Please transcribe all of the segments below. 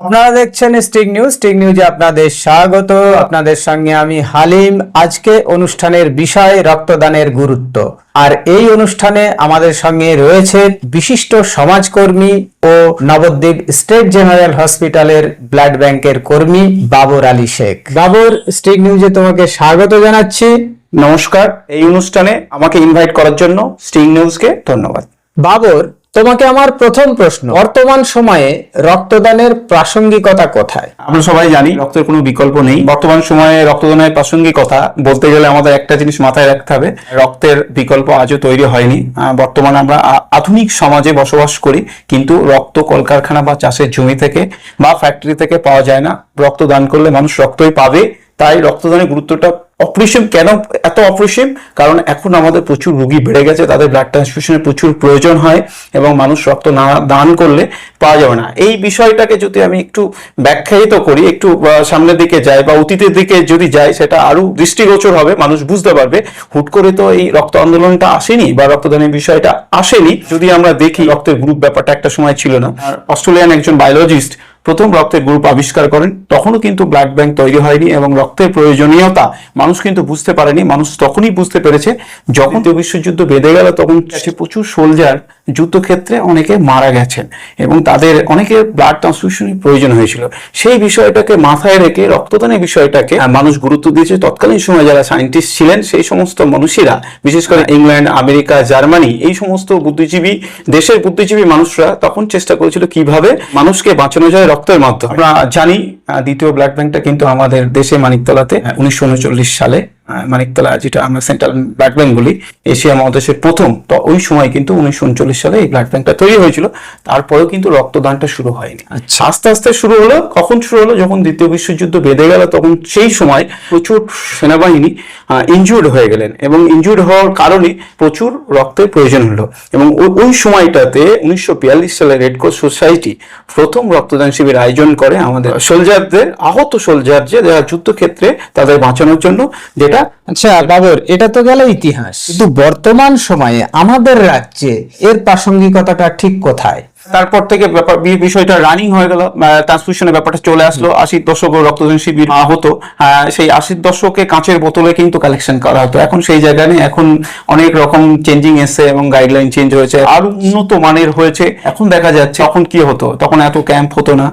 আপনারা দেখছেন stick news. Stick নিউজে আপনাদের স্বাগত। আপনাদের সঙ্গে আমি হালিম। আজকে অনুষ্ঠানের বিষয় রক্তদানের গুরুত্ব। আর এই অনুষ্ঠানে আমাদের সঙ্গে রয়েছে বিশিষ্ট সমাজকর্মী ও নবদ্বীপ স্টেট জেনারেল হসপিটালের ব্লাড ব্যাংকের কর্মী বাবর আলী শেখ। বাবর স্টিক নিউজে তোমাকে স্বাগত জানাচ্ছি। নমস্কার। এই অনুষ্ঠানে আমাকে ইনভাইট করার জন্য স্টিং নিউজকে ধন্যবাদ। বাবর তোমাকে আমার প্রথম প্রশ্ন, বর্তমান সময়ে রক্তদানের প্রাসঙ্গিকতা কোথায়? আমরা সবাই জানি রক্তের কোনো বিকল্প নেই। বর্তমান সময়ে রক্তদানের প্রাসঙ্গিকতা বলতে গেলে আমাদের একটা জিনিস মাথায় রাখতে হবে, রক্তের বিকল্প আজও তৈরি হয়নি। বর্তমানে আমরা আধুনিক সমাজে বসবাস করি, কিন্তু রক্ত কলকারখানা বা চাষের জমি থেকে বা ফ্যাক্টরি থেকে পাওয়া যায় না। রক্ত দান করলে মানুষ রক্তই পাবে। তাই রক্তদানের গুরুত্বটা অপরিসীম। কেন এত অপরিসীম? কারণ এখন আমাদের প্রচুর রুগী বেড়ে গেছে তাদের ব্লাড ট্রান্সফিউশনের প্রচুর প্রয়োজন হয় এবং মানুষ রক্ত না দান করলে পাওয়া যাবে না। এই বিষয়টাকে যদি আমি একটু ব্যাখ্যায়িত করি একটু সামনের দিকে যাই বা অতীতের দিকে যদি যাই সেটা আরও দৃষ্টিগোচর হবে মানুষ বুঝতে পারবে। হুট করে তো এই রক্ত আন্দোলনটা আসেনি বা রক্তদানের বিষয়টা আসেনি। যদি আমরা দেখি রক্তের গ্রুপ ব্যাপারটা একটা সময় ছিল না। অস্ট্রেলিয়ান একজন বায়োলজিস্ট প্রথম রক্তের গ্রুপ আবিষ্কার করেন, তখনও কিন্তু ব্লাড ব্যাংক তৈরি হয়নি এবং রক্তের প্রয়োজনীয়তা মানুষ কিন্তু বুঝতে পারেনি, মানুষ তখনই বুঝতে পেরেছে, যখন দ্বিতীয় বিশ্বযুদ্ধ বেঁধে গেল, তখন প্রচুর সোলজার যুদ্ধক্ষেত্রে অনেকে মারা গেছেন এবং তাদের অনেকে ব্লাড ট্রান্সফিউশনের প্রয়োজন হয়েছিল। সেই বিষয়টাকে মাথায় রেখে, রক্তদানের বিষয়টাকে মানুষ গুরুত্ব দিয়েছে। তৎকালীন সময় যারা সায়েন্টিস্ট ছিলেন, সেই সমস্ত মানুষেরা, বিশেষ করে ইংল্যান্ড, আমেরিকা, জার্মানি, এই সমস্ত বুদ্ধিজীবী, দেশের বুদ্ধিজীবী মানুষরা তখন চেষ্টা করেছিল কীভাবে মানুষকে বাঁচানো যায় রক্তের মাধ্যমে। আমরা জানি দ্বিতীয় ব্লাড ব্যাংকটা কিন্তু আমাদের দেশে মানিকতলাতে উনিশশো উনচল্লিশ সালে মানিকতলা যেটা আমরা সেন্ট্রাল ব্লাড ব্যাংক বলি এশিয়া মহাদেশের প্রথম তো ওই সময় কিন্তু উনিশশো উনচল্লিশ সালে এই ব্লাড ব্যাংকটা তৈরি হয়েছিল। তারপরেও কিন্তু রক্তদানটা শুরু হয়নি। আচ্ছা। আস্তে আস্তে শুরু হলো কখন শুরু হলো? যখন দ্বিতীয় বিশ্বযুদ্ধ বেঁধে গেল তখন সেই সময় প্রচুর সেনাবাহিনী ইনজুর্ড হয়ে গেলেন এবং ইনজুর্ড হওয়ার কারণে প্রচুর রক্তের প্রয়োজন হলো। এবং ওই- সময়টাতে উনিশশো বিয়াল্লিশ সালে রেড ক্রস সোসাইটি প্রথম রক্তদান শিবির আয়োজন করে আমাদের সোলজারদের আহত সোলজার যে যারা যুদ্ধক্ষেত্রে তাদের বাঁচানোর জন্য যেটা আচ্ছা বাবর, এটা তো গেল ইতিহাস। কিন্তু বর্তমান সময়ে আমাদের রাজ্যে এর প্রাসঙ্গিকতাটা ঠিক কোথায়? তারপর থেকে ব্যাপার বিষয়টা রানিং হয়ে গেল ট্রান্সমিশনের ব্যাপারটা চলে আসলো। আশির দশক রক্তদান শিবির হতো। সেই আশির দশকে কাঁচের বোতলে কিন্তু কালেকশন করা হতো। এখন সেই জায়গায় নেই। এখন অনেক রকম চেঞ্জিং এসছে এবং গাইডলাইন চেঞ্জ হয়েছে। আরও উন্নত মানের হয়েছে। এখন দেখা যাচ্ছে তখন কি হতো? তখন এত ক্যাম্প হতো না।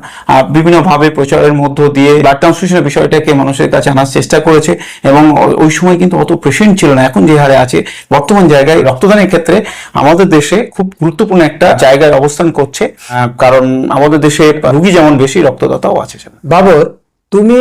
বিভিন্ন ভাবে প্রচারের মধ্য দিয়ে ব্লাড ট্রান্সফিউশনের বিষয়টাকে মানুষের কাছে আনার চেষ্টা করেছে এবং ওই সময় কিন্তু অত পেশেন্ট ছিল না। এখন যে হারে আছে বর্তমান জায়গায় রক্তদানের ক্ষেত্রে আমাদের দেশে খুব গুরুত্বপূর্ণ একটা জায়গায় অবস্থান করছে। কারণ আমাদের দেশে রুগী যেমন বেশি রক্তদাতাও আছে বাবর তুমি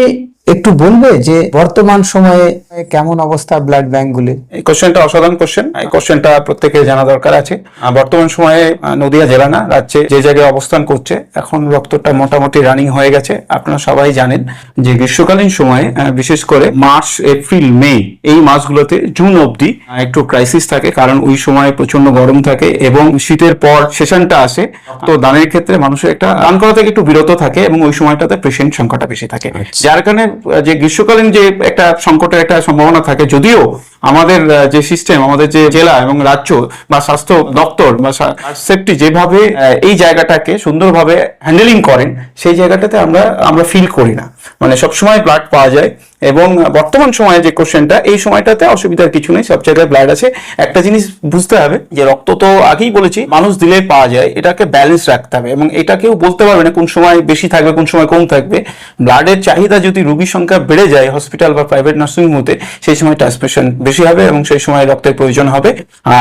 একটু বলবে যে বর্তমান সময়ে কেমন অবস্থা ব্লাড ব্যাংকগুলি এই কোশ্চেনটা অসাধারণ কোশ্চেন এই কোশ্চেনটা প্রত্যেকের জানা দরকার আছে। বর্তমান সময়ে নদিয়া জেলা না রাজ্যে যে জায়গায় অবস্থান করছে এখন রক্তটা মোটামুটি রানিং হয়ে গেছে। আপনারা সবাই জানেন যে গ্রীষ্মকালীন সময়ে বিশেষ করে মার্চ এপ্রিল মে এই মাসগুলোতে জুন অবধি একটু ক্রাইসিস থাকে কারণ ওই সময় প্রচণ্ড গরম থাকে এবং শীতের পর সেশনটা আসে। তো দানের ক্ষেত্রে মানুষের একটা দান করা থেকে একটু বিরত থাকে এবং ওই সময়টাতে পেশেন্ট সংখ্যাটা বেশি থাকে। যার কারণে যে গ্রীষ্মকালীন যে একটা সংকটের একটা সম্ভাবনা থাকে যদিও আমাদের যে সিস্টেম আমাদের যে জেলা এবং রাজ্য বা স্বাস্থ্য দপ্তর বা সেফটি যেভাবে এই জায়গাটাকে সুন্দরভাবে হ্যান্ডেলিং করেন সেই জায়গাটাতে আমরা আমরা ফিল করি না। মানে সবসময় ব্লাড পাওয়া যায়। এবং বর্তমান সময়ে যে কোশ্চেনটা এই সময়টাতে অসুবিধার কিছু নেই, সব জায়গায় ব্লাড আছে। একটা জিনিস বুঝতে হবে যে রক্ত তো আগেই বলেছি, মানুষ দিলে পাওয়া যায়, এটাকে ব্যালেন্স রাখতে হবে এবং এটা কেউ বলতে পারবে না কোন সময় বেশি থাকবে, কোন সময় কম থাকবে। ব্লাডের চাহিদা যদি রুগীর সংখ্যা বেড়ে যায় হসপিটাল বা প্রাইভেট নার্সিং হোমে সেই সময় ট্রান্সমিশন বেশি হবে এবং সেই সময় রক্তের প্রয়োজন হবে।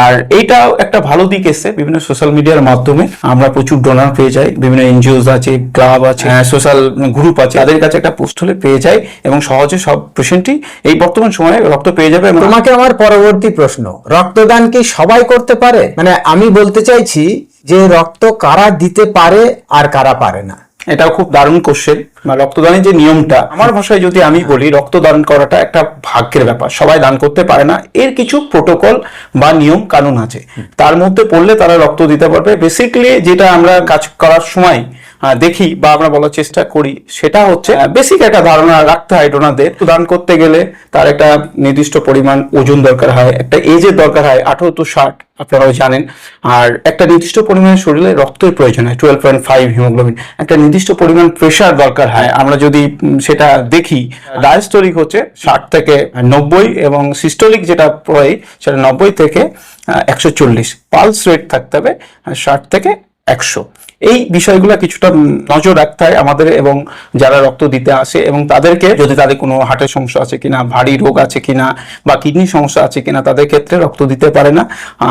আর এইটাও একটা ভালো দিক এসছে, বিভিন্ন সোশ্যাল মিডিয়ার মাধ্যমে আমরা প্রচুর ডোনার পেয়ে যাই, বিভিন্ন এনজিওস আছে ক্লাব আছে সোশ্যাল গ্রুপ আছে, তাদের কাছে একটা পোস্ট হলে পেয়ে যায় এবং সহজে সব পেশেন্টই এই বর্তমান সময়ে রক্ত পেয়ে যাবে তোমাকে আমার পরবর্তী প্রশ্ন রক্তদান কি সবাই করতে পারে? মানে আমি বলতে চাইছি যে রক্ত কারা দিতে পারে আর কারা পারে না। এটাও খুব দারুণ কোশ্চেন বা রক্তদানের যে নিয়মটা আমার ভাষায় যদি আমি বলি রক্তদান করাটা একটা ভাগ্যের ব্যাপার। সবাই দান করতে পারে না এর কিছু প্রোটোকল বা নিয়ম কানুন আছে। তার মধ্যে পড়লে তারা রক্ত দিতে পারবে। বেসিক্যালি যেটা আমরা কাজ করার সময় দেখি বা আমরা বলার চেষ্টা করি। সেটা হচ্ছে বেসিক একটা ধারণা রাখতে হয় ডোনারদের দান করতে গেলে তার একটা নির্দিষ্ট পরিমাণ ওজন দরকার হয় একটা এজের দরকার হয় আঠারো তো ষাট আপনারাও জানেন। আর একটা নির্দিষ্ট পরিমাণে শরীরে রক্তের প্রয়োজন হয় টুয়েলভ পয়েন্ট ফাইভ হিমোগ্লোবিন একটা নির্দিষ্ট পরিমাণ প্রেশার দরকার হয়। আমরা যদি সেটা দেখি ডায়াস্টোরিক হচ্ছে ষাট থেকে নব্বই এবং সিস্টোলিক যেটা পড়ে সেটা নব্বই থেকে একশো চল্লিশ। পালস রেট থাকতে হবে ষাট থেকে একশো। এই বিষয়গুলো কিছুটা নজর রাখতে হয় আমাদের এবং যারা রক্ত দিতে আসে এবং তাদেরকে যদি তাদের কোনো হার্টের সমস্যা আছে কিনা, ভারী রোগ আছে কিনা বা কিডনি সমস্যা আছে কিনা, তাদের ক্ষেত্রে রক্ত দিতে পারে না।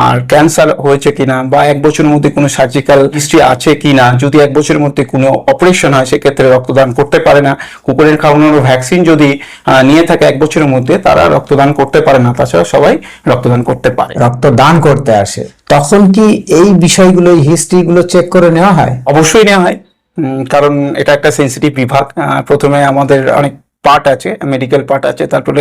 আর ক্যান্সার হয়েছে কিনা বা এক বছরের মধ্যে কোনো সার্জিক্যাল হিস্ট্রি আছে কিনা, যদি এক বছরের মধ্যে কোনো অপারেশন হয়, সেক্ষেত্রে রক্তদান করতে পারে না। কুকুরের খাওয়ানোর ভ্যাকসিন যদি নিয়ে থাকে এক বছরের মধ্যে, তারা রক্তদান করতে পারে না। তাছাড়া সবাই রক্তদান করতে পারে। রক্ত দান করতে আসে। তখন কি এই বিষয়গুলো হিস্ট্রি গুলো চেক করে নেওয়া হয়? অবশ্যই নেওয়া হয়। কারণ এটা একটা সেন্সিটিভ বিভাগ। প্রথমে আমাদের অনেক পার্ট আছে মেডিকেল পার্ট আছে তারপরে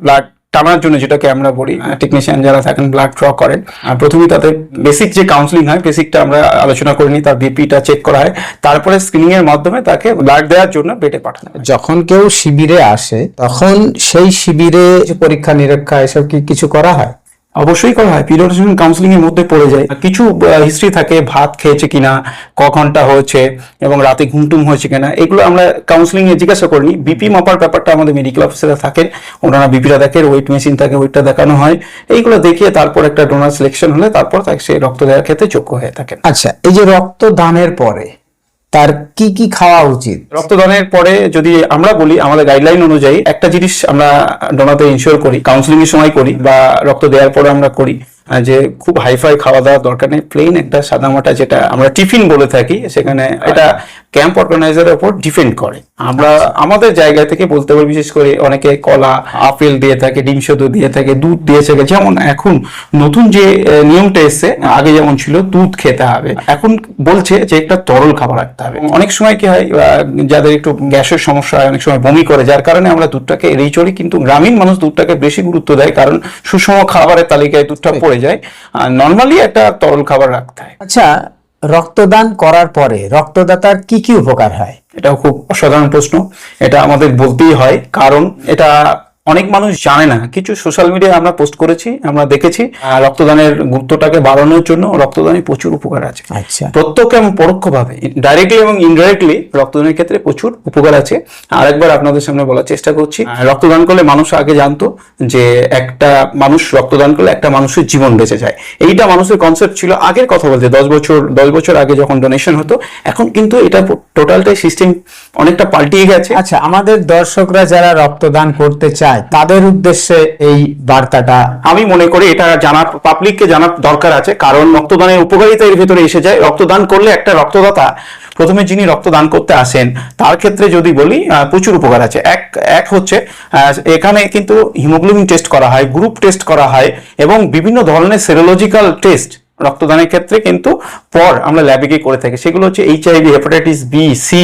ব্লাড টানার জন্য যেটাকে আমরা বলি টেকনিশিয়ান যারা থাকেন ব্লাড ড্র করেন। আহ, প্রথমে তাদের বেসিক যে কাউন্সিলিং হয় বেসিকটা আমরা আলোচনা করে নিই তার বিপিটা চেক করা হয়। তারপরে স্ক্রিনিং এর মাধ্যমে তাকে ব্লাড দেওয়ার জন্য বেটে পাঠানো যখন কেউ শিবিরে আসে তখন সেই শিবিরে পরীক্ষা নিরীক্ষা এসব কি কিছু করা হয়? অবশ্যই করা হয়। পিরিয়ডিশন কাউন্সিলিং এর মধ্যে পড়ে যায়। কিছু হিস্ট্রি থাকে, ভাত খেয়েছে কিনা, ক ঘণ্টা হয়েছে, এবং রাতে ঘুমটুম হয়েছে কিনা, এগুলো আমরা কাউন্সিলিং এ জিজ্ঞাসা করিনি। বিপি মাপার ব্যাপারটা আমাদের মেডিকেল অফিসাররা থাকেন, ওনারা বিপিটা দেখেন ওয়েট মেশিন থাকে ওয়েটটা দেখানো হয়। এইগুলো দেখিয়ে তারপর একটা ডোনার সিলেকশন হলে, তারপর তাকে সে রক্ত দেওয়ার ক্ষেত্রে যোগ্য হয়ে থাকেন। আচ্ছা এই যে রক্ত দানের পরে তার কি কি খাওয়া উচিত? রক্তদানের পরে যদি আমরা বলি, আমাদের গাইডলাইন অনুযায়ী একটা জিনিস আমরা ডোনাতে ইনশিওর করি কাউন্সিলিং এর সময় করি বা রক্ত দেওয়ার পরে আমরা করি যে খুব হাইফাই খাওয়া দাওয়ার দরকার নেই। প্লেন একটা সাদামাটা যেটা আমরা টিফিন বলে থাকি সেখানে এটা ক্যাম্প অর্গানাইজারের উপর ডিপেন্ড করে। আমরা আমাদের জায়গা থেকে বলতে পারি বিশেষ করে অনেকে কলা আপেল দিয়ে থাকে ডিম সেদ্ধ দিয়ে থাকে দুধ দিয়ে থাকে। যেমন এখন নতুন যে নিয়মটা এসছে আগে যেমন ছিল দুধ খেতে হবে। এখন বলছে যে একটা তরল খাবার রাখতে হবে। অনেক সময় কি হয় যাদের একটু গ্যাসের সমস্যা হয় অনেক সময় বমি করে যার কারণে আমরা দুধটাকে এড়িয়ে চলি কিন্তু গ্রামীণ মানুষ দুধটাকে বেশি গুরুত্ব দেয় কারণ সুষম খাবারের তালিকায় দুধটা পড়ে যায়। আর নর্মালি একটা তরল খাবার রাখতে হয়। আচ্ছা রক্তদান করার পরে রক্তদাতার কি কি উপকার হয়? এটাও খুব অসাধারণ প্রশ্ন। এটা আমাদের বলতেই হয়। কারণ এটা অনেক মানুষ জানে না। কিছু সোশ্যাল মিডিয়ায় আমরা পোস্ট করেছি আমরা দেখেছি রক্তদানের গুরুত্বটাকে বাড়ানোর জন্য রক্তদানে প্রচুর উপকার আছে। আচ্ছা। প্রত্যক্ষ এবং পরোক্ষভাবে ডাইরেক্টলি এবং ইনডাইরেক্টলি রক্তদানের ক্ষেত্রে প্রচুর উপকার আছে। আরেকবার আপনাদের সামনে বলার চেষ্টা করছি রক্তদান করলে মানুষ আগে জানতো যে একটা মানুষ রক্তদান করলে একটা মানুষের জীবন বেঁচে যায়। এইটা মানুষের কনসেপ্ট ছিল আগের কথা বলতে দশ বছর দশ বছর আগে যখন ডোনেশন হতো এখন কিন্তু এটা টোটালটাই সিস্টেম অনেকটা পাল্টিয়ে গেছে। আচ্ছা আমাদের দর্শকরা যারা রক্তদান করতে চায় তাদের উদ্দেশ্যে এই বার্তাটা। আমি মনে করি এটা জানা পাবলিককে জানার দরকার আছে, কারণ রক্তদানের উপকারিতা এর ভেতরে এসে যায়। রক্তদান করলে একটা রক্তদাতা, প্রথমে যিনি রক্তদান করতে আসেন, তার ক্ষেত্রে যদি বলি প্রচুর উপকার আছে। এক এক হচ্ছে এখানে কিন্তু হিমোগ্লোবিন টেস্ট করা হয় গ্রুপ টেস্ট করা হয়, এবং বিভিন্ন ধরনের সেরোলজিক্যাল টেস্ট রক্তদানের ক্ষেত্রে কিন্তু পর আমরা ল্যাবে গিয়ে করে থাকি। সেগুলো হচ্ছে HIV hepatitis B C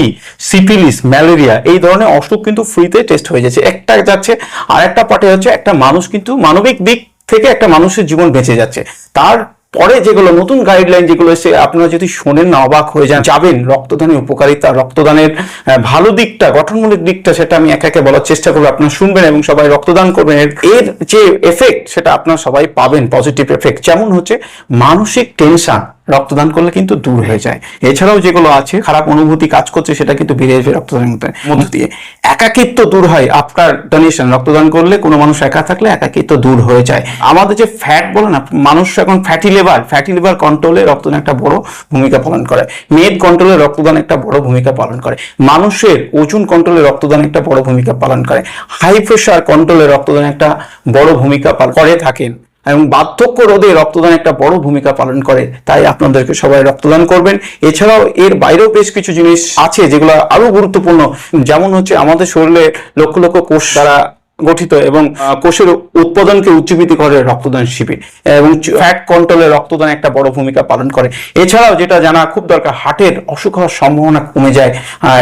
syphilis malaria এই ধরনের অসুখ কিন্তু ফ্রিতে টেস্ট হয়ে যাচ্ছে। একটা যাচ্ছে আর একটা পার্টে হচ্ছে, একটা মানুষ কিন্তু মানবিক দিক থেকে একটা মানুষের জীবন বেঁচে যাচ্ছে। তার পরে যেগুলো নতুন গাইডলাইন যেগুলো এসে আপনারা যদি শোনেন না অবাক হয়ে যান, যাবেন রক্তদানের উপকারিতা, রক্তদানের ভালো দিকটা, গঠনমূলক দিকটা সেটা আমি একে একে বলার চেষ্টা করব। আপনারা শুনবেন এবং সবাই রক্তদান করবেন। এর- এর যে এফেক্ট সেটা আপনারা সবাই পাবেন পজিটিভ এফেক্ট যেমন হচ্ছে মানসিক টেনশন রক্তদান করলে কিন্তু দূর হয়ে যায়। এছাড়াও যেগুলো আছে, খারাপ অনুভূতি কাজ করছে, সেটা কিন্তু বেড়ে যাবে রক্তদানের মধ্যে দিয়ে। একাকিত্ব দূর হয় আফটার ডোনেশন রক্তদান করলে কোনো মানুষ একা থাকলে একাকিত্ব দূর হয়ে যায়। আমাদের যে ফ্যাট বলে না, মানুষ এখন ফ্যাটি লিভার ফ্যাটি লিভার কন্ট্রোলে রক্তদান একটা বড় ভূমিকা পালন করে। মেদ কন্ট্রোলে রক্তদান একটা বড় ভূমিকা পালন করে। মানুষের ওজন কন্ট্রোলে রক্তদান একটা বড় ভূমিকা পালন করে। হাই প্রেশার কন্ট্রোলে রক্তদান একটা বড় ভূমিকা করে থাকেন। এবং বার্ধক্য রোধে রক্তদান একটা বড় ভূমিকা পালন করে, তাই আপনাদেরকে সবাই রক্তদান করবেন। এছাড়াও এর বাইরেও বেশ কিছু জিনিস আছে যেগুলো আরও গুরুত্বপূর্ণ। যেমন হচ্ছে আমাদের শরীরে লক্ষ লক্ষ কোষ দ্বারা গঠিত এবং কোষের উৎপাদনকে উজ্জীবিত করে রক্তদান শিবির এবং ফ্যাট কন্ট্রোলে রক্তদান একটা বড় ভূমিকা পালন করে। এছাড়াও যেটা জানা খুব দরকার হার্টের অসুখ হওয়ার সম্ভাবনা কমে যায়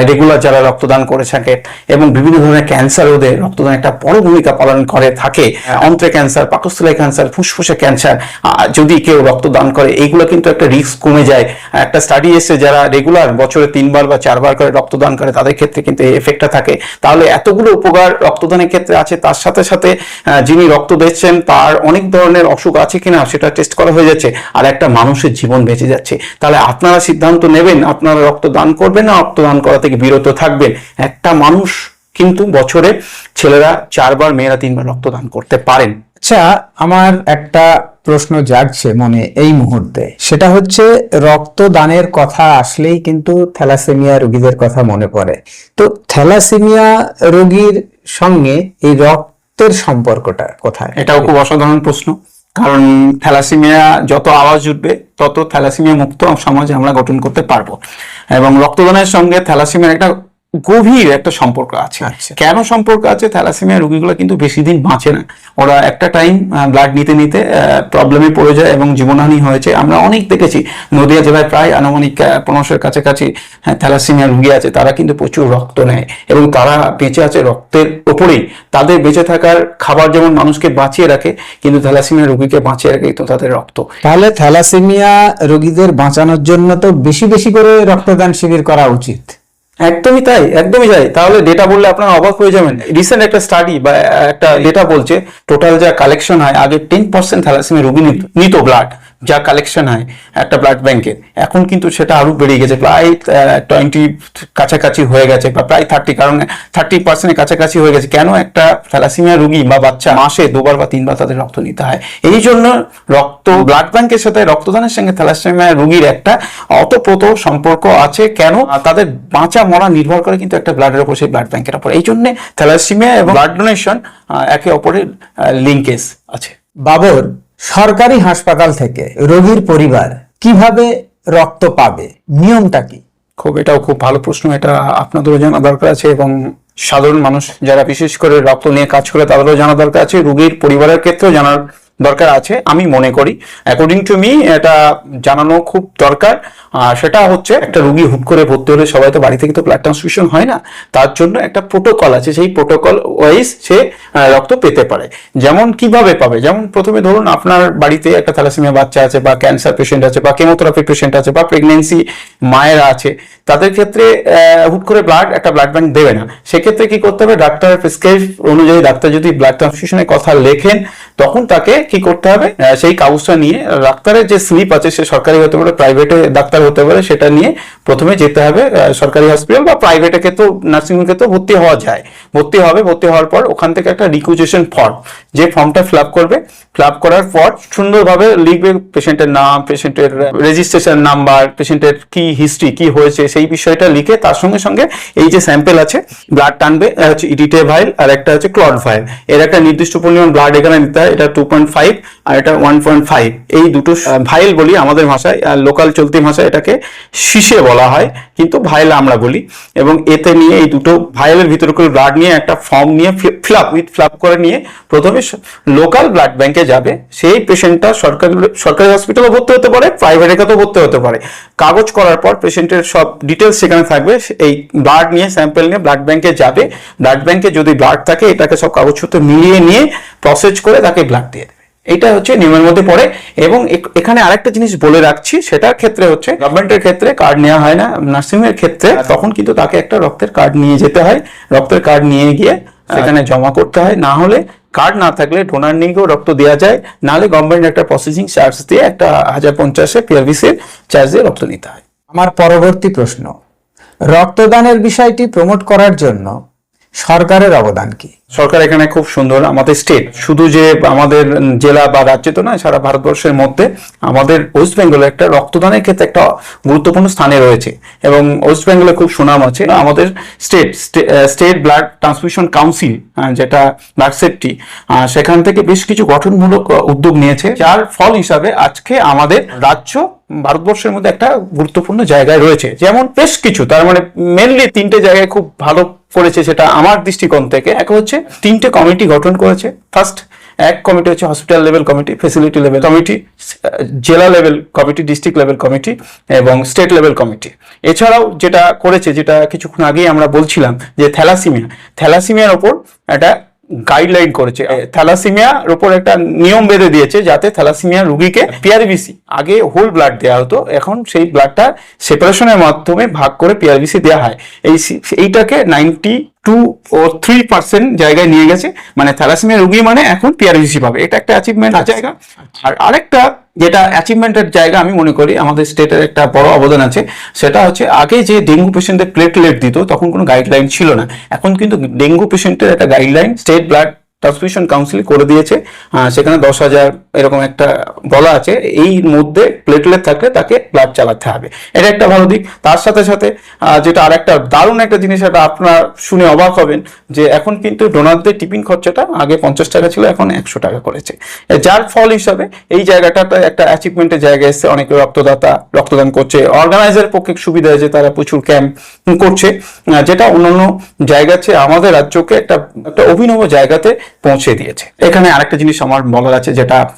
রেগুলার যারা রক্তদান করে থাকে এবং বিভিন্ন ধরনের ক্যান্সার রোধে রক্তদান একটা বড় ভূমিকা পালন করে থাকে। অন্ত্রে ক্যান্সার পাকস্থলী ক্যান্সার ফুসফুসে ক্যান্সার যদি কেউ রক্তদান করে এইগুলো কিন্তু একটা রিস্ক কমে যায়। একটা স্টাডি এসে যারা রেগুলার বছরে তিনবার বা চারবার করে রক্তদান করে তাদের ক্ষেত্রে কিন্তু এই এফেক্টটা থাকে। তাহলে এতগুলো উপকার রক্তদানের ক্ষেত্রে আছে, তার সাথে সাথে যিনি রক্ত দিচ্ছেন তার অনেক ধরনের অসুখ আছে কিনা সেটা টেস্ট করা হয়ে যাচ্ছে আর একটা মানুষের জীবন বেঁচে যাচ্ছে। তাহলে আপনারা সিদ্ধান্ত নেবেন, আপনারা রক্ত দান করবেন না রক্তদান করা থেকে বিরত থাকবেন। একটা মানুষ কিন্তু বছরে ছেলেরা চারবার, মেয়েরা তিনবার রক্তদান করতে পারেন। আচ্ছা আমার একটা প্রশ্ন জাগছে মনে এই মুহূর্তে। সেটা হচ্ছে, রক্তদানের কথা আসলেই কিন্তু থ্যালাসেমিয়া রোগীদের কথা মনে পড়ে। তো থ্যালাসেমিয়া রোগীর সঙ্গে এই রক্তের সম্পর্কটা কোথায়? এটাও খুব অসাধারণ প্রশ্ন। কারণ থ্যালাসেমিয়া যত আওয়াজ উঠবে, তত থ্যালাসেমিয়া মুক্ত সমাজ আমরা গঠন করতে পারব। এবং রক্তদানের সঙ্গে থ্যালাসেমিয়ার একটা গভীর একটা সম্পর্ক আছে। আচ্ছা। কেন সম্পর্ক আছে? থ্যালাসেমিয়া রোগীগুলো কিন্তু বেশি দিন বাঁচে না। ওরা একটা টাইম ব্লাড নিতে নিতে প্রবলেমে পড়ে যায় এবং জীবনহানি হয়েছে। আমরা অনেক দেখেছি নদিয়া জেলায় প্রায় আনুমানিক পনেরোশোর কাছাকাছি হ্যাঁ, থ্যালাসেমিয়া রোগী আছে তারা কিন্তু প্রচুর রক্ত নেয় এবং তারা বেঁচে আছে রক্তের ওপরেই। তাদের বেঁচে থাকার খাবার যেমন মানুষকে বাঁচিয়ে রাখে কিন্তু থ্যালাসেমিয়া রোগীকে বাঁচিয়ে রাখে তো তাদের রক্ত। তাহলে থ্যালাসেমিয়া রোগীদের বাঁচানোর জন্য তো বেশি বেশি করে রক্তদান শিবির করা উচিত। একদমই তাই একদমই তাই। তাহলে ডেটা বললে আপনারা অবাক হয়ে যাবেন। রিসেন্ট একটা স্টাডি বা একটা ডেটা বলছে টোটাল যা কালেকশন হয়, আগে টেন পার্সেন্ট থ্যালাসেমিয়া রোগী নিত- ব্লাড যা কালেকশন হয় একটা ব্লাড ব্যাংকের এখন কিন্তু সেটা আরও বেড়ে গেছে প্রায় টোয়েন্টি কাছাকাছি হয়ে গেছে বা প্রায় থার্টি কারণ থার্টি পার্সেন্টের কাছাকাছি হয়ে গেছে। কেন একটা থ্যালাসেমিয়া রুগী বা বাচ্চা মাসে দুবার বা তিনবার তাদের রক্ত নিতে হয়? এই জন্য রক্ত ব্লাড ব্যাংকের সাথে রক্তদানের সঙ্গে থ্যালাসেমিয়া রোগীর একটা অতপ্রত সম্পর্ক আছে। কেন? আর তাদের বাঁচা মরা নির্ভর করে কিন্তু একটা ব্লাডের উপর সেই ব্লাড ব্যাংকের উপর এই জন্যে থ্যালাসেমিয়া এবং ব্লাড ডোনেশন একে অপরের লিঙ্কেজ আছে। বাবর সরকারি হাসপাতাল থেকে রোগীর পরিবার কীভাবে রক্ত পাবে? নিয়মটা কি? খুব, এটাও খুব ভালো প্রশ্ন। এটা আপনাদেরও জানা দরকার আছে এবং সাধারণ মানুষ যারা বিশেষ করে রক্ত নিয়ে কাজ করে তাদেরও জানা দরকার আছে। রোগীর পরিবারের ক্ষেত্রেও জানার দরকার আছে, আমি মনে করি। অ্যাকর্ডিং টু মি এটা জানানো খুব দরকার। সেটা হচ্ছে একটা রুগী হুট করে ভর্তি হলে সবাই তো বাড়ি থেকে তো ব্লাড ট্রান্সফিউশন হয় না। তার জন্য একটা প্রোটোকল আছে, সেই প্রোটোকল ওয়াইজ সে রক্ত পেতে পারে। যেমন কীভাবে পাবে? যেমন প্রথমে ধরুন আপনার বাড়িতে একটা থ্যালাসেমিয়া বাচ্চা আছে বা ক্যান্সার পেশেন্ট আছে বা কেমোথেরাপি পেশেন্ট আছে বা প্রেগনেন্সি মায়েরা আছে, তাদের ক্ষেত্রে হুট করে ব্লাড একটা ব্লাড ব্যাংক দেবে না। সেক্ষেত্রে কি করতে হবে? ডাক্তার প্রেসক্রাইব অনুযায়ী, ডাক্তার যদি ব্লাড ট্রান্সফিউশনের কথা লেখেন, তখন তাকে কি করতে হবে? সেই কাগজটা নিয়ে ডাক্তারের যে স্লিপ আছে, সে সরকারি হতে পারে প্রাইভেটে ডাক্তার হতে পারে, সেটা নিয়ে প্রথমে যেতে হবে সরকারি হসপিটাল বা প্রাইভেটে ক্ষেত্রেও নার্সিংহোম ক্ষেত্রেও ভর্তি হওয়া যায়। ভর্তি হবে, ভর্তি হওয়ার পর ওখান থেকে একটা রিকুইজেশন ফর্ম যে ফর্মটা ফিল করবে। ফিল করার পর সুন্দরভাবে লিখবে পেশেন্টের নাম পেশেন্টের রেজিস্ট্রেশন নাম্বার পেশেন্টের কি হিস্ট্রি কি হয়েছে, সেই বিষয়টা লিখে তার সঙ্গে সঙ্গে এই যে স্যাম্পেল আছে ব্লাড টানবে হচ্ছে ইডিটে ভাইল আর একটা হচ্ছে ক্লড ভাইল এর একটা নির্দিষ্ট পরিমাণ ব্লাড এখানে নিতে হয়, এটা টু পয়েন্ট ফাইভ আর এটা ওয়ান ফাইভ এই দুটো ভাইল বলি আমাদের ভাষায় লোকাল চলতি ভাষায় এটাকে শিশে বলা হয়, কিন্তু ভাইল আমরা বলি। এবং এতে নিয়ে এই দুটো ভাইলের ভিতরে করে ব্লাড নিয়ে একটা ফর্ম নিয়ে ফিলাপ উইথ ফিলাপ করে নিয়ে প্রথমে লোকাল ব্লাড ব্যাংকে যাবে। সেই পেশেন্টটা সরকারি সরকারি হসপিটালে ভর্তি হতে পারে প্রাইভেট এখানেও ভর্তি হতে পারে। কাগজ করার পর পেশেন্টের সব ডিটেলস সেখানে থাকবে এই ব্লাড নিয়ে স্যাম্পল নিয়ে ব্লাড ব্যাংকে যাবে। ব্লাড ব্যাংকে যদি ব্লাড থাকে, এটাকে সব কাগজপত্র মিলিয়ে নিয়ে প্রসেস করে তাকে ব্লাড দিয়ে দেবে। এটা হচ্ছে নিয়মের মধ্যে পড়ে এবং এখ- এখানে আরেকটা জিনিস বলে রাখছি সেটার ক্ষেত্রে হচ্ছে গভর্নমেন্টের ক্ষেত্রে কার্ড নেওয়া হয় না নার্সিং এর ক্ষেত্রে তখন কিন্তু তাকে একটা রক্তের কার্ড নিয়ে যেতে হয়। রক্তের কার্ড নিয়ে গিয়ে সেখানে জমা করতে হয়। না হলে কার্ড না থাকলে ডোনার নিয়েও রক্ত দেওয়া যায়। নাহলে গভর্নমেন্ট একটা প্রসেসিং চার্জ দিয়ে একটা হাজার পঞ্চাশে পিআরভিসির চার্জ দিয়ে রক্ত নিতে হয়। আমার পরবর্তী প্রশ্ন রক্তদানের বিষয়টি প্রমোট করার জন্য সরকারের অবদান কি? সরকার এখানে খুব সুন্দর আমাদের স্টেট শুধু যে আমাদের জেলা বা রাজ্যে তো নয়, সারা ভারতবর্ষের মধ্যে আমাদের ওয়েস্ট বেঙ্গলে একটা রক্তদানের ক্ষেত্রে একটা গুরুত্বপূর্ণ স্থানে রয়েছে এবং ওয়েস্ট বেঙ্গলে খুব সুনাম আছে আমাদের state state blood transmission council যেটা ব্লাড সেফটি সেখান থেকে বেশ কিছু গঠনমূলক উদ্যোগ নিয়েছে, যার ফল হিসাবে আজকে আমাদের রাজ্য ভারতবর্ষের মধ্যে একটা গুরুত্বপূর্ণ জায়গায় রয়েছে। যেমন বেশ কিছু, তার মানে মেনলি তিনটে জায়গায় খুব ভালো করেছে সেটা আমার দৃষ্টিকোণ থেকে। এক হচ্ছে তিনটে কমিটি গঠন করেছে। ফার্স্ট এক কমিটি হচ্ছে hospital level committee facility level committee জেলা level committee district level committee এবং স্টেট লেভেল কমিটি এছাড়াও যেটা করেছে, যেটা কিছুক্ষণ আগেই আমরা বলছিলাম যে থ্যালাসিমিয়া। থ্যালাসিমিয়ার ওপর একটা গাইডলাইন করেছে। থ্যালাসিমিয়ার উপর একটা নিয়ম বেঁধে দিয়েছে যাতে থ্যালাসিমিয়া রুগীকে পিআরবিসি আগে হোল ব্লাড দেওয়া হতো এখন সেই ব্লাডটা সেপারেশনের মাধ্যমে ভাগ করে পিআরবিসি দেওয়া হয়। এই এইটাকে নাইনটি টু ও থ্রি পার্সেন্ট জায়গায় নিয়ে গেছে। মানে থ্যালাসেমিয়া রুগী মানে এখন পিআরজিসি পাবে। এটা একটা অ্যাচিভমেন্টের জায়গা। আর আরেকটা যেটা অ্যাচিভমেন্টের জায়গা আমি মনে করি আমাদের স্টেটের একটা বড় অবদান আছে সেটা হচ্ছে আগে যে ডেঙ্গু পেশেন্টদের প্লেটলেট দিত তখন কোনো গাইডলাইন ছিল না। এখন কিন্তু ডেঙ্গু পেশেন্টের একটা guideline state blood transmission council করে দিয়েছে। সেখানে দশ হাজার এরকম একটা বলা আছে। এই মধ্যে প্লেটলেট থাকলে তাকে ব্লাড চালাতে হবে। এটা একটা ভালো দিক। তার সাথে সাথে যেটা আর একটা দারুণ একটা জিনিস এটা আপনার শুনে অবাক হবেন যে এখন কিন্তু ডোনারদের টিফিন খরচাটা আগে পঞ্চাশ টাকা ছিল, এখন একশো টাকা করেছে। যার ফল হিসাবে এই জায়গাটাতে একটা অ্যাচিভমেন্টের জায়গায় এসছে। অনেক রক্তদাতা, রক্তদান করছে। অর্গানাইজার পক্ষে সুবিধা হয়েছে, তারা প্রচুর ক্যাম্প করছে। যেটা অন্যান্য জায়গা চেয়ে আমাদের রাজ্যকে একটা একটা অভিনব জায়গাতে পৌঁছে দিয়েছে। এখানে আরেকটা জিনিস আমার বলার আছে, যেটা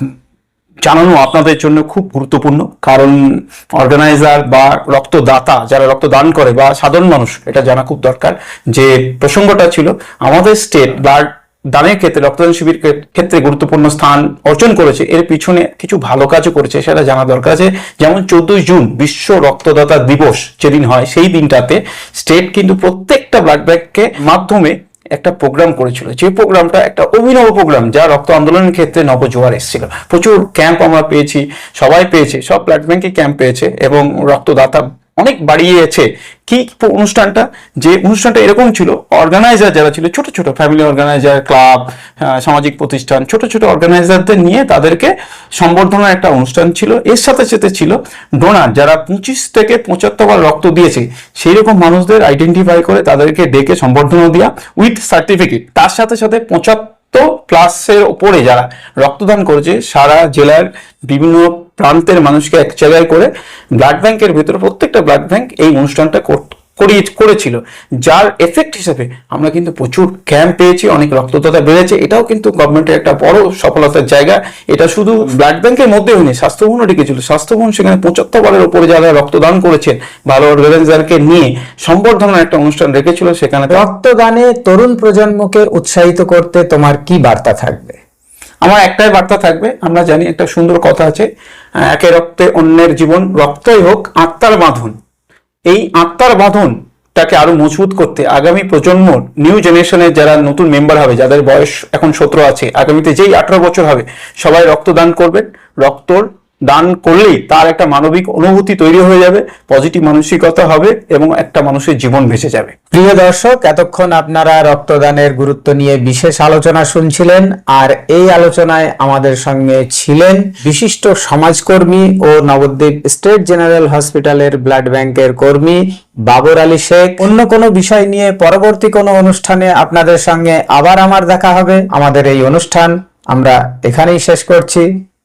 জানানো আপনাদের জন্য খুব গুরুত্বপূর্ণ। কারণ অর্গানাইজার বা রক্তদাতা, যারা রক্তদান করে বা সাধারণ মানুষ, এটা জানা খুব দরকার যে প্রসঙ্গটা ছিল, আমাদের স্টেট ব্লাড দানের ক্ষেত্রে, রক্তদান শিবির ক্ষে- ক্ষেত্রে গুরুত্বপূর্ণ স্থান অর্জন করেছে। এর পিছনে কিছু ভালো কাজও করেছে, সেটা জানা দরকার আছে। যেমন চোদ্দই জুন বিশ্ব রক্তদাতা দিবস যেদিন হয়, সেই দিনটাতে স্টেট কিন্তু প্রত্যেকটা ব্লাড ব্যাংককে মাধ্যমে একটা প্রোগ্রাম করেছিল। যে প্রোগ্রামটা একটা অভিনব প্রোগ্রাম যা রক্ত আন্দোলনের ক্ষেত্রে নবজোয়ার এসেছিল। প্রচুর ক্যাম্প আমরা পেয়েছি, সবাই পেয়েছে, সব ব্লাড ব্যাংকে ক্যাম্প পেয়েছে এবং রক্তদাতা অনেক বাড়িয়েছে। কি অনুষ্ঠানটা? যে অনুষ্ঠানটা এরকম ছিল। অর্গানাইজার যারা ছিল, ছোট ছোট ফ্যামিলি অর্গানাইজার ক্লাব সামাজিক প্রতিষ্ঠান, ছোট ছোট অর্গানাইজারদের নিয়ে তাদেরকে সম্বর্ধনার একটা অনুষ্ঠান ছিল। এর সাথে সাথে ছিল ডোনার যারা পঁচিশ থেকে পঁচাত্তর বার রক্ত দিয়েছে সেই রকম মানুষদের আইডেন্টিফাই করে তাদেরকে ডেকে সম্বর্ধনা দেওয়া উইথ সার্টিফিকেট তার সাথে সাথে পঁচাত্তর প্লাসের ওপরে যারা রক্তদান করেছে, সারা জেলার বিভিন্ন প্রান্তের মানুষকে এক জায়গায় করে ব্লাড ব্যাংকের ভেতরে প্রত্যেকটা ব্লাড ব্যাংক এই অনুষ্ঠানটা কর- করিয়ে করেছিল। যার এফেক্ট হিসেবে আমরা কিন্তু প্রচুর ক্যাম্প পেয়েছি, অনেক রক্তদাতা বেড়েছে। এটাও কিন্তু গভর্নমেন্টের একটা বড় সফলতার জায়গা। এটা শুধু ব্লাড ব্যাংকের মধ্যে হয়নি, স্বাস্থ্যভবনও ডেকেছিল স্বাস্থ্যভবন সেখানে পঁচাত্তর বারের উপরে যারা রক্তদান করেছেন ভালো অর্গানাইজারকে নিয়ে সম্বর্ধনার একটা অনুষ্ঠান রেখেছিল সেখানে। রক্তদানে তরুণ প্রজন্মকে উৎসাহিত করতে তোমার কি বার্তা থাকবে? আমার একটাই বার্তা থাকবে, আমরা জানি একটা সুন্দর কথা আছে একে রক্তে অন্যের জীবন, রক্তই হোক আত্মার বাঁধন। এই আত্মার বাঁধনটাকে আরও মজবুত করতে আগামী প্রজন্ম নিউ জেনারেশনের যারা নতুন মেম্বার হবে, যাদের বয়স এখন সতেরো আছে, আগামীতে যেই আঠারো বছর হবে, সবাই রক্তদান করবেন, রক্তর দান করলেই তার একটা মানবিক অনুভূতি তৈরি হয়ে যাবে পজিটিভ মানসিকতা হবে এবং একটা মানুষের জীবন বেঁচে যাবে। প্রিয় দর্শক, এতক্ষণ আপনারা রক্তদানের গুরুত্ব নিয়ে বিশেষ আলোচনা শুনছিলেন আর এই আলোচনায় আমাদের সঙ্গে ছিলেন বিশিষ্ট সমাজকর্মী ও নবদ্বীপ স্টেট জেনারেল হসপিটালের ব্লাড ব্যাংকের কর্মী বাবর আলী শেখ। অন্য কোনো বিষয় নিয়ে পরবর্তী কোনো অনুষ্ঠানে আপনাদের সঙ্গে আবার আমার দেখা হবে। আমাদের এই অনুষ্ঠান আমরা এখানেই শেষ করছি।